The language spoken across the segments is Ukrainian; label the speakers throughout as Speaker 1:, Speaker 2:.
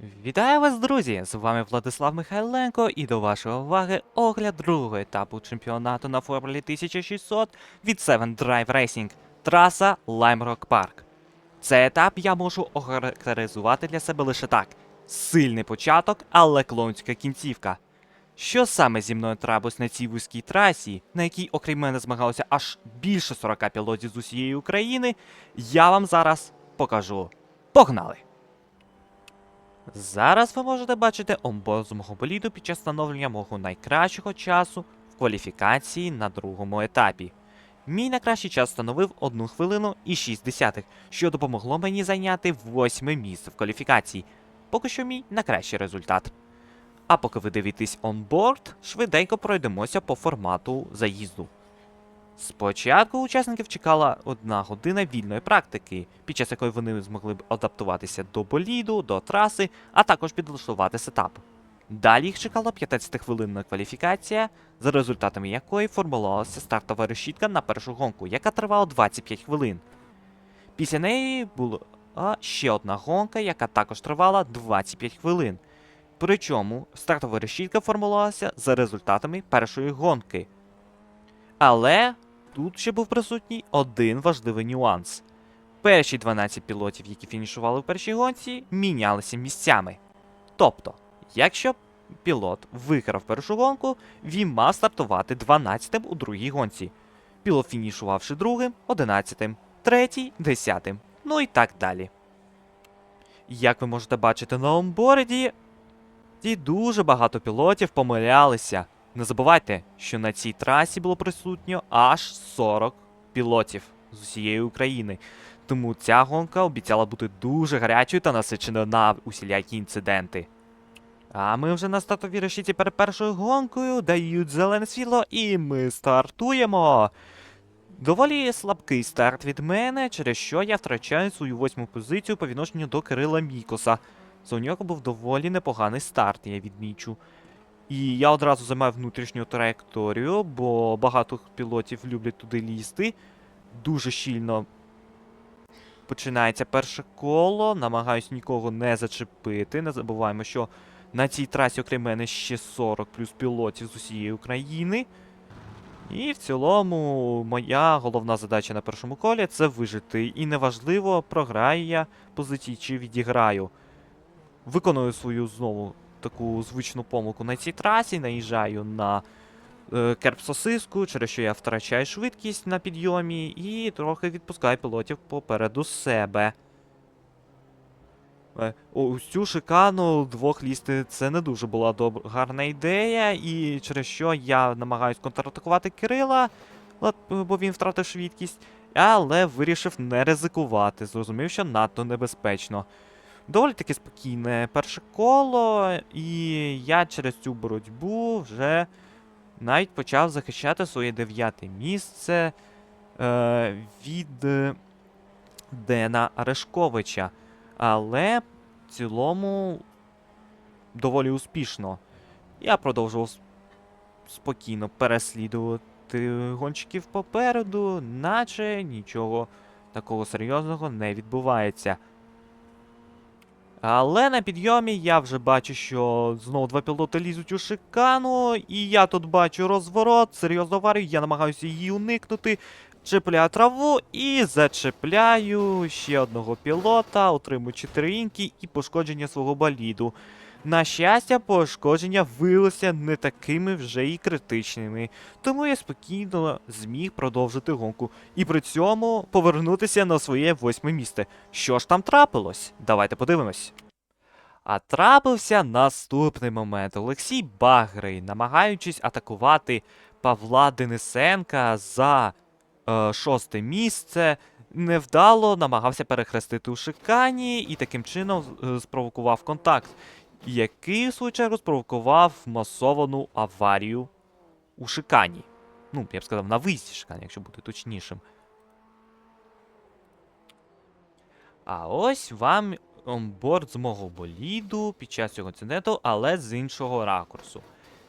Speaker 1: Вітаю вас, друзі! З вами Владислав Михайленко і до вашої уваги огляд другого етапу чемпіонату на Формулі 1600 від 7 Drive Racing траса Lime Rock Park. Цей етап я можу охарактеризувати для себе лише так: сильний початок, але клоунська кінцівка. Що саме зі мною трапилось на цій вузькій трасі, на якій, окрім мене, змагалося аж більше 40 пілотів з усієї України, я вам зараз покажу. Погнали! Зараз ви можете бачити онборд мого боліду під час встановлення мого найкращого часу в кваліфікації на другому етапі. Мій найкращий час становив 1 хвилину і 6 десятих, що допомогло мені зайняти восьме місце в кваліфікації. Поки що мій найкращий результат. А поки ви дивитесь онборд, швиденько пройдемося по формату заїзду. Спочатку учасників чекала одна година вільної практики, під час якої вони змогли б адаптуватися до боліду, до траси, а також підлаштувати сетап. Далі їх чекала 15-хвилинна кваліфікація, за результатами якої формувалася стартова решітка на першу гонку, яка тривала 25 хвилин. Після неї була ще одна гонка, яка також тривала 25 хвилин. Причому стартова решітка формувалася за результатами першої гонки. Але тут ще був присутній один важливий нюанс. Перші 12 пілотів, які фінішували в першій гонці, мінялися місцями. Тобто, якщо пілот виграв першу гонку, він мав стартувати 12-тим у другій гонці. Пілот фінішувавши другим, 11-тим, третій, 10-тим, ну і так далі. Як ви можете бачити на онборді, ті дуже багато пілотів помилялися. Не забувайте, що на цій трасі було присутньо аж 40 пілотів з усієї України. Тому ця гонка обіцяла бути дуже гарячою та насиченою на усілякі інциденти. А ми вже на стартовій решіті перед першою гонкою дають зелене світло, і ми стартуємо. Доволі слабкий старт від мене, через що я втрачаю свою восьму позицію по відношенню до Кирила Мікоса. За у нього був доволі непоганий старт, я відмічу. І я одразу займаю внутрішню траєкторію, бо багато пілотів люблять туди лізти. Дуже щільно починається перше коло. Намагаюсь нікого не зачепити. Не забуваємо, що на цій трасі, окрім мене, ще 40 плюс пілотів з усієї України. І в цілому, моя головна задача на першому колі це вижити. І неважливо, програю я позиції чи відіграю. Виконую свою знову таку звичну помилку на цій трасі, наїжджаю на е, керп-сосиску, через що я втрачаю швидкість на підйомі і трохи відпускаю пілотів попереду себе. Е, Ось цю шикану двох лізти це не дуже була доб... гарна ідея, і через що я намагаюсь контратакувати Кирила, бо він втратив швидкість, але вирішив не ризикувати, зрозумів, що надто небезпечно. Доволі таки спокійне перше коло, і я через цю боротьбу вже навіть почав захищати своє дев'яте місце е, від Дена Арешковича. Але в цілому доволі успішно. Я продовжував спокійно переслідувати гонщиків попереду, наче нічого такого серйозного не відбувається. Але на підйомі я вже бачу, що знову два пілоти лізуть у шикану, і я тут бачу розворот, серйозно аварію, я намагаюся її уникнути, чіпляю траву і зачепляю ще одного пілота, отримую чотири інки і пошкодження свого боліду. На щастя, пошкодження виявилися не такими вже і критичними, тому я спокійно зміг продовжити гонку і при цьому повернутися на своє восьме місце. Що ж там трапилось? Давайте подивимось. А трапився наступний момент. Олексій Багрий, намагаючись атакувати Павла Денисенка за е, шосте місце, невдало намагався перехрестити у шикані і таким чином е, спровокував контакт, який, в свою чергу, спровокував масовану аварію у шикані. Ну, я б сказав, на виїзді шикані, якщо бути точнішим. А ось вам онборд з мого боліду під час цього інциденту, але з іншого ракурсу.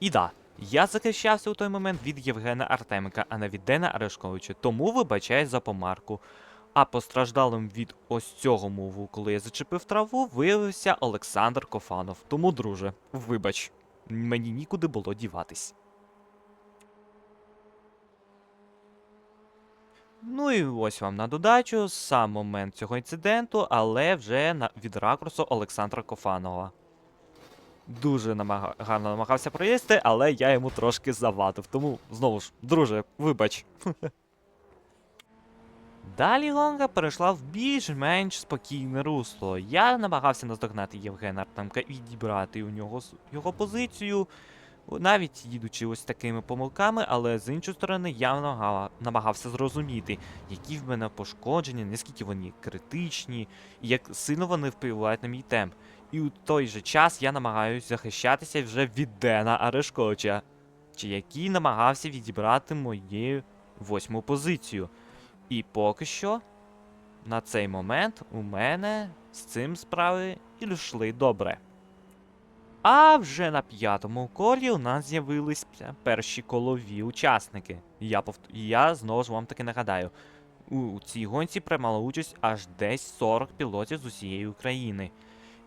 Speaker 1: І да, я захищався у той момент від Євгена Артеменка, а не від Дена Арешковича, тому вибачаюсь за помарку. А постраждалим від ось цього муву, коли я зачепив траву, виявився Олександр Кофанов. Тому, друже, вибач, мені нікуди було діватись. Ну і ось вам на додачу сам момент цього інциденту, але вже на, від ракурсу Олександра Кофанова. Дуже намага... гарно намагався проїсти, але я йому трошки завадив. Тому, знову ж, друже, вибач. Далі гонка перейшла в більш-менш спокійне русло. Я намагався наздогнати Євгена Артемка і відібрати у нього його позицію, навіть їдучи ось такими помилками, але з іншої сторони я намагався зрозуміти, які в мене пошкодження, наскільки вони критичні, і як сильно вони впливають на мій темп. І у той же час я намагаюся захищатися вже від Дена Арешкоча, чи який намагався відібрати мою восьму позицію. І поки що, на цей момент у мене з цим справи і йшли добре. А вже на п'ятому колі у нас з'явились перші колові учасники. Я, повт... я знову ж вам таки нагадаю, у цій гонці приймало участь аж десь 40 пілотів з усієї України.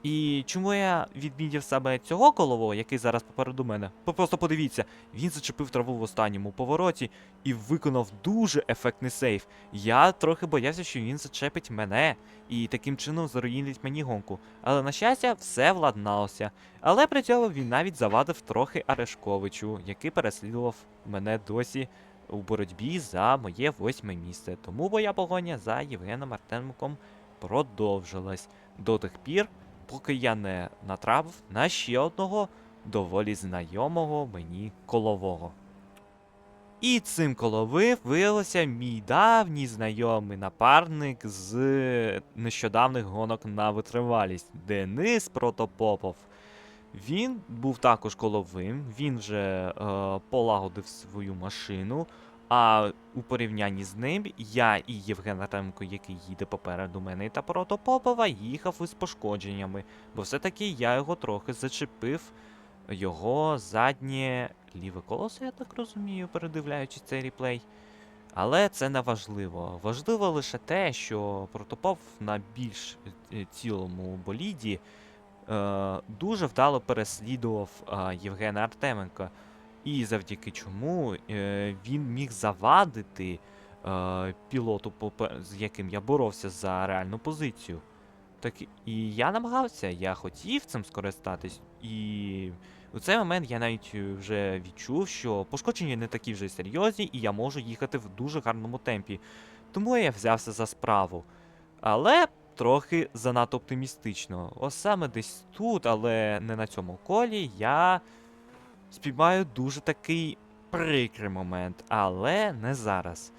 Speaker 1: І чому я відмітив саме цього колового, який зараз попереду мене? Просто подивіться, він зачепив траву в останньому повороті і виконав дуже ефектний сейф. Я трохи боявся, що він зачепить мене і таким чином заруїнить мені гонку. Але на щастя, все владналося. Але при цьому він навіть завадив трохи Арешковичу, який переслідував мене досі у боротьбі за моє восьме місце. Тому моя погоня за Євгеном Артемком продовжилась до тих пір, поки я не натрапив на ще одного доволі знайомого мені колового. І цим коловим виявився мій давній знайомий напарник з нещодавних гонок на витривалість Денис Протопопов. Він був також коловим, він вже е, полагодив свою машину. А у порівнянні з ним я і Євген Артеменко, який їде попереду мене та Протопопова, їхав із пошкодженнями, бо все-таки я його трохи зачепив його заднє ліве колесо, я так розумію, передивляючись цей реплей. Але це не важливо. Важливо лише те, що Протопоп на більш е, цілому боліді е, дуже вдало переслідував е, Євгена Артеменка. І завдяки чому е, він міг завадити е, пілоту, з яким я боровся за реальну позицію. Так і я намагався, я хотів цим скористатись, і у цей момент я навіть вже відчув, що пошкодження не такі вже серйозні, і я можу їхати в дуже гарному темпі. Тому я взявся за справу. Але трохи занадто оптимістично. Ось саме десь тут, але не на цьому колі, я спіймаю дуже такий прикрий момент, але не зараз.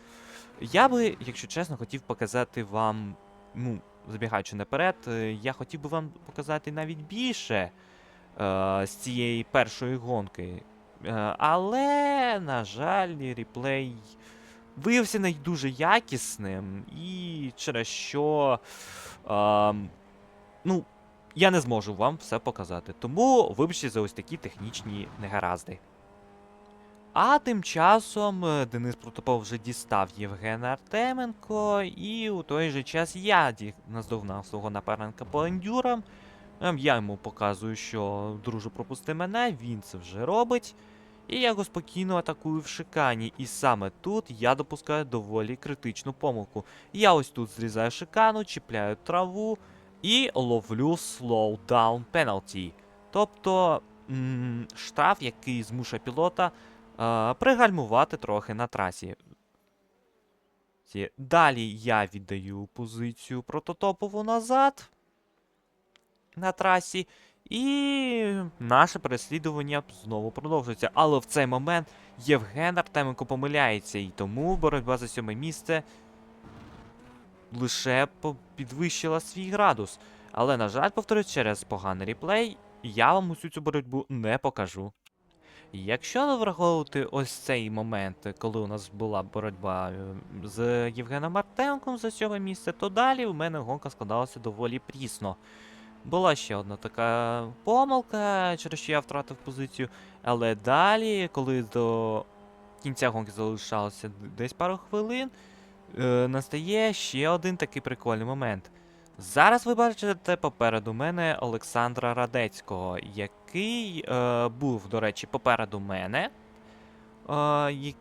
Speaker 1: Я би, якщо чесно, хотів показати вам, ну, забігаючи наперед, е, я хотів би вам показати навіть більше е, з цієї першої гонки. Е, але, на жаль, реплей виявився не дуже якісним, і через що. Е, ну, я не зможу вам все показати. Тому вибачте за ось такі технічні негаразди. А тим часом е, Денис Протопов вже дістав Євгена Артеменко, і у той же час я наздогнав свого напарника по ендюрам. Ем, Я йому показую, що друже пропусти мене, він це вже робить. І я його спокійно атакую в шикані. І саме тут я допускаю доволі критичну помилку. Я ось тут зрізаю шикану, чіпляю траву і ловлю slowdown penalty. Тобто м, штраф, який змушує пілота е, пригальмувати трохи на трасі. Далі я віддаю позицію прототопову назад на трасі. І наше переслідування знову продовжується. Але в цей момент Євген Артеменко помиляється, і тому боротьба за сьоме місце лише підвищила свій градус. Але, на жаль, повторюсь, через поганий реплей я вам усю цю боротьбу не покажу. Якщо не враховувати ось цей момент, коли у нас була боротьба е, з Євгеном Артемком за сьоме місце, то далі у мене гонка складалася доволі прісно. Була ще одна така помилка, через що я втратив позицію. Але далі, коли до кінця гонки залишалося десь пару хвилин, е, настає ще один такий прикольний момент. Зараз ви бачите попереду мене Олександра Радецького, який е, був, до речі, попереду мене е,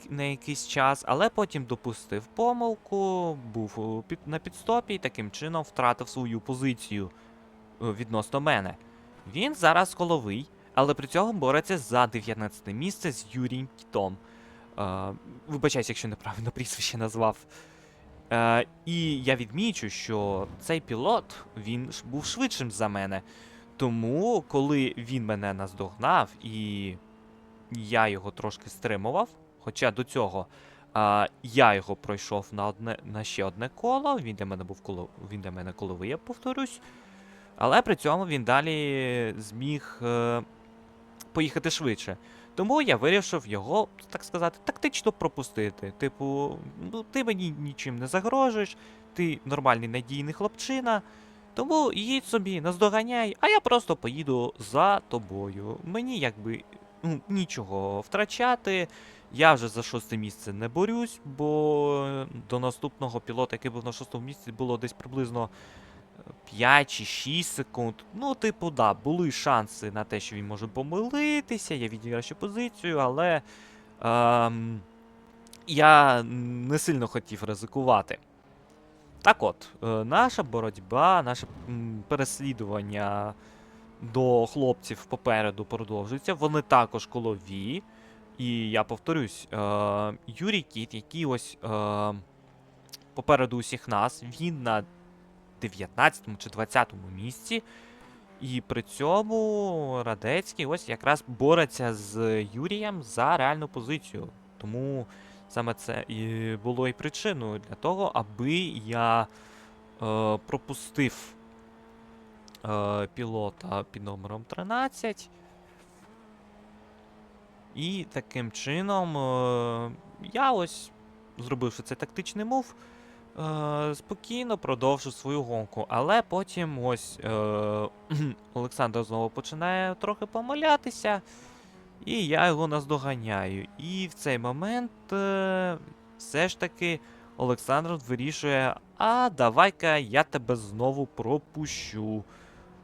Speaker 1: на якийсь час, але потім допустив помилку, був під, на підстопі і таким чином втратив свою позицію е, відносно мене. Він зараз коловий, але при цьому бореться за 19 місце з Юрієм Кітом. Е, вибачаюсь, якщо неправильно прізвище назвав. Е, і я відмічу, що цей пілот він був швидшим за мене. Тому, коли він мене наздогнав і я його трошки стримував, хоча до цього а, я його пройшов на, одне, на ще одне коло, він для мене був коло, він для мене коловий, я повторюсь. Але при цьому він далі зміг е, поїхати швидше. Тому я вирішив його, так сказати, тактично пропустити. Типу, ну ти мені нічим не загрожуєш, ти нормальний надійний хлопчина. Тому їдь собі, наздоганяй, а я просто поїду за тобою. Мені якби ну, нічого втрачати. Я вже за шосте місце не борюсь, бо до наступного пілота, який був на шостому місці, було десь приблизно 5 чи 6 секунд. Ну, типу, да, були шанси на те, що він може помилитися, я відіграв ще позицію, але ем, я не сильно хотів ризикувати. Так от, е, наша боротьба, наше переслідування до хлопців попереду продовжується. Вони також колові. І я повторюсь, е, Юрій Кіт, який ось е, попереду усіх нас, він на 19 чи 20 місці. І при цьому Радецький ось якраз бореться з Юрієм за реальну позицію. Тому саме це і було і причиною для того, аби я е, пропустив е, пілота під номером 13. І таким чином е, я ось, зробивши цей тактичний мув, е, спокійно продовжив свою гонку. Але потім ось е, Олександр знову починає трохи помилятися, і я його наздоганяю. І в цей момент е, все ж таки Олександр вирішує: а давай-ка я тебе знову пропущу.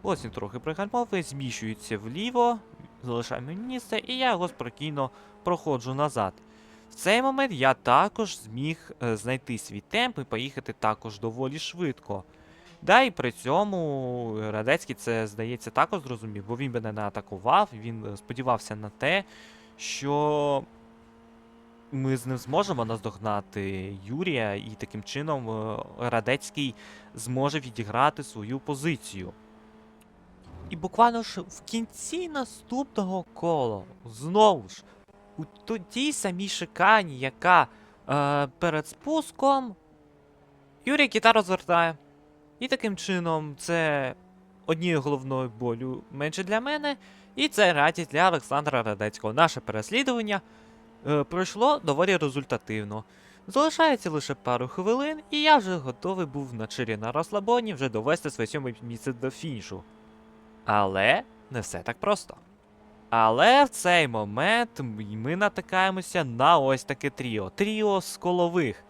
Speaker 1: Ось він трохи пригальмовує, зміщується вліво, залишає мені місце, і я його спокійно проходжу назад. В цей момент я також зміг е, знайти свій темп і поїхати також доволі швидко. Да, і при цьому Радецький це, здається, також зрозумів, бо він мене не атакував, він е, сподівався на те, що ми з ним зможемо наздогнати Юрія, і таким чином е, Радецький зможе відіграти свою позицію. І буквально ж в кінці наступного кола, знову ж, у тій самій шикані, яка е, перед спуском, Юрій кіта розвертає. І таким чином це однією головною болю менше для мене, і це радість для Олександра Радецького. Наше переслідування е, пройшло доволі результативно. Залишається лише пару хвилин, і я вже готовий був на чирі на розслабоні вже довести своє сьоме місце до фінішу. Але не все так просто. Але в цей момент ми натикаємося на ось таке тріо. Тріо з колових.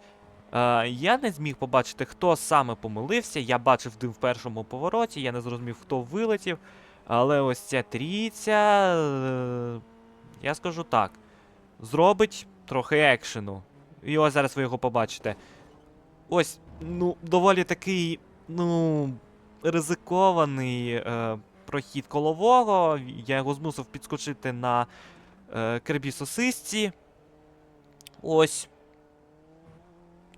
Speaker 1: Е, я не зміг побачити, хто саме помилився. Я бачив дим в першому повороті, я не зрозумів, хто вилетів. Але ось ця трійця. Е, я скажу так. Зробить трохи екшену. І ось зараз ви його побачите. Ось, ну, доволі такий, ну, ризикований е, прохід колового. Я його змусив підскочити на е, крибі сосисці. Ось.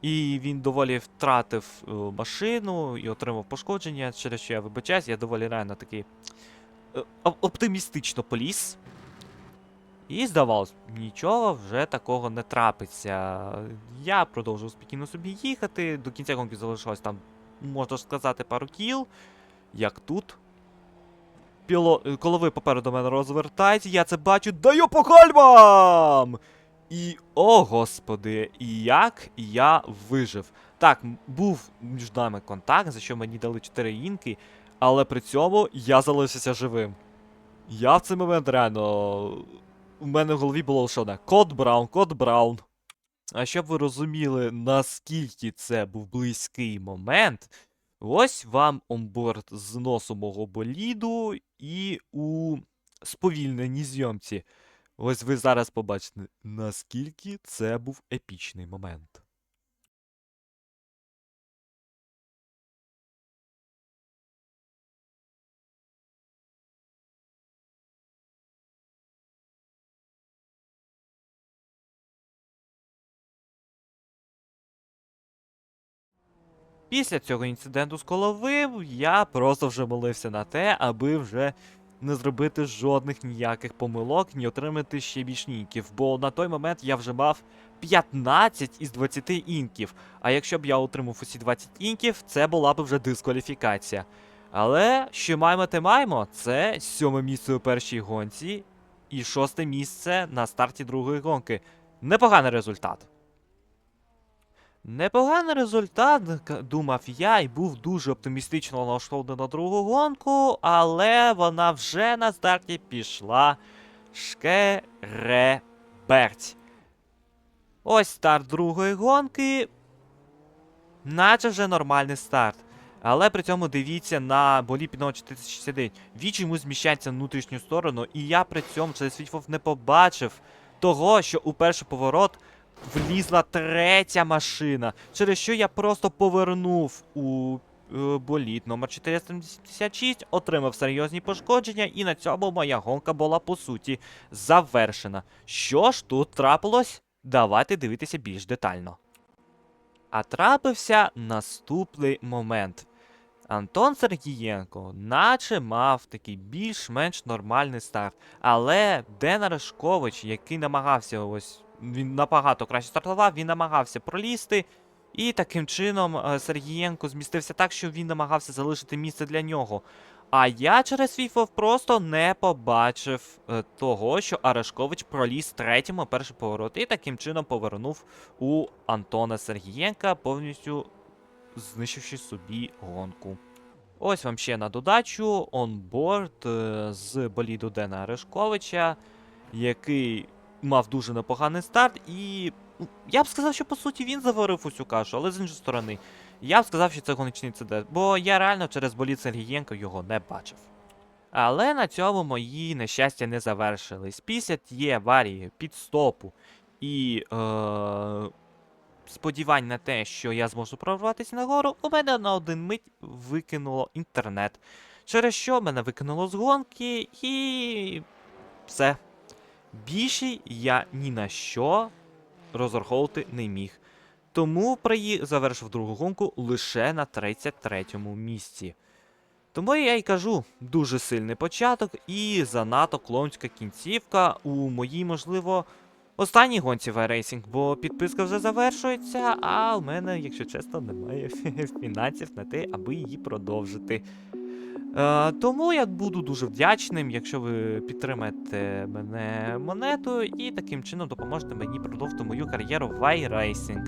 Speaker 1: І він доволі втратив е, машину і отримав пошкодження, через що я вибачаюсь, я доволі реально такий е, оптимістично поліз. І здавалось, нічого вже такого не трапиться. Я продовжував спокійно собі їхати. До кінця гонки залишилось там, можна сказати, пару кіл. Як тут. Піло... е, Колови попереду мене розвертається, я це бачу, даю по кольмам! І о господи, як я вижив. Так, був між нами контакт, за що мені дали 4 інки, але при цьому я залишився живим. Я в цей момент реально. У мене в голові було лише одне. Код Браун, код Браун. А щоб ви розуміли, наскільки це був близький момент, ось вам онборд зносу мого боліду і у сповільненій зйомці. Ось ви зараз побачите, наскільки це був епічний момент. Після цього інциденту з коловим я просто вже молився на те, аби вже не зробити жодних ніяких помилок, ні отримати ще більш ніків. Бо на той момент я вже мав 15 із 20 інків. А якщо б я отримав усі 20 інків, це була б вже дискваліфікація. Але що маємо, те маємо. Це сьоме місце у першій гонці і шосте місце на старті другої гонки. Непоганий результат. Непоганий результат, думав я, і був дуже оптимістично налаштований на другу гонку, але вона вже на старті пішла шкереберть. Ось старт другої гонки. Наче вже нормальний старт. Але при цьому дивіться на болі під 469. Віч йому зміщається в внутрішню сторону, і я при цьому через світлоф не побачив того, що у перший поворот влізла третя машина, через що я просто повернув у е, боліт номер 476, отримав серйозні пошкодження, і на цьому моя гонка була по суті завершена. Що ж тут трапилось? Давайте дивитися більш детально. А трапився наступний момент. Антон Сергієнко, наче мав такий більш-менш нормальний старт. Але Ден Решкович, який намагався ось. Він набагато краще стартував, він намагався пролізти. І таким чином е, Сергієнко змістився так, що він намагався залишити місце для нього. А я через свій фов просто не побачив е, того, що Арешкович проліз третьому перший поворот і таким чином повернув у Антона Сергієнка, повністю знищивши собі гонку. Ось вам ще на додачу онборд е, з боліду Дена Арешковича, який мав дуже непоганий старт, і ну, я б сказав, що по суті він заварив усю кашу, але з іншої сторони, я б сказав, що це гоночний інцидент, бо я реально через болід Сергієнко його не бачив. Але на цьому мої нещастя не завершились. Після тієї аварії, підстопу і е, сподівань на те, що я зможу прорватися нагору, у мене на один мить викинуло інтернет. Через що мене викинуло з гонки і. все. Більше я ні на що розраховувати не міг. Тому приї... завершив другу гонку лише на 33-му місці. Тому я й кажу, дуже сильний початок і занадто клоунська кінцівка у моїй, можливо, останній гонці в iRacing, бо підписка вже завершується, а в мене, якщо чесно, немає фінансів на те, аби її продовжити. Е, тому я буду дуже вдячним, якщо ви підтримаєте мене монетою і таким чином допоможете мені продовжити мою кар'єру в iRacing.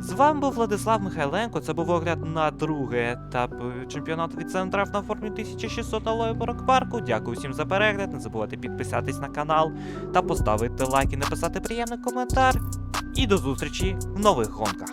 Speaker 1: З вами був Владислав Михайленко. Це був огляд на другий етап чемпіонату від Центрав на формі 1600 на Лойборок Парку. Дякую всім за перегляд. Не забувайте підписатись на канал та поставити лайк і написати приємний коментар. І до зустрічі в нових гонках.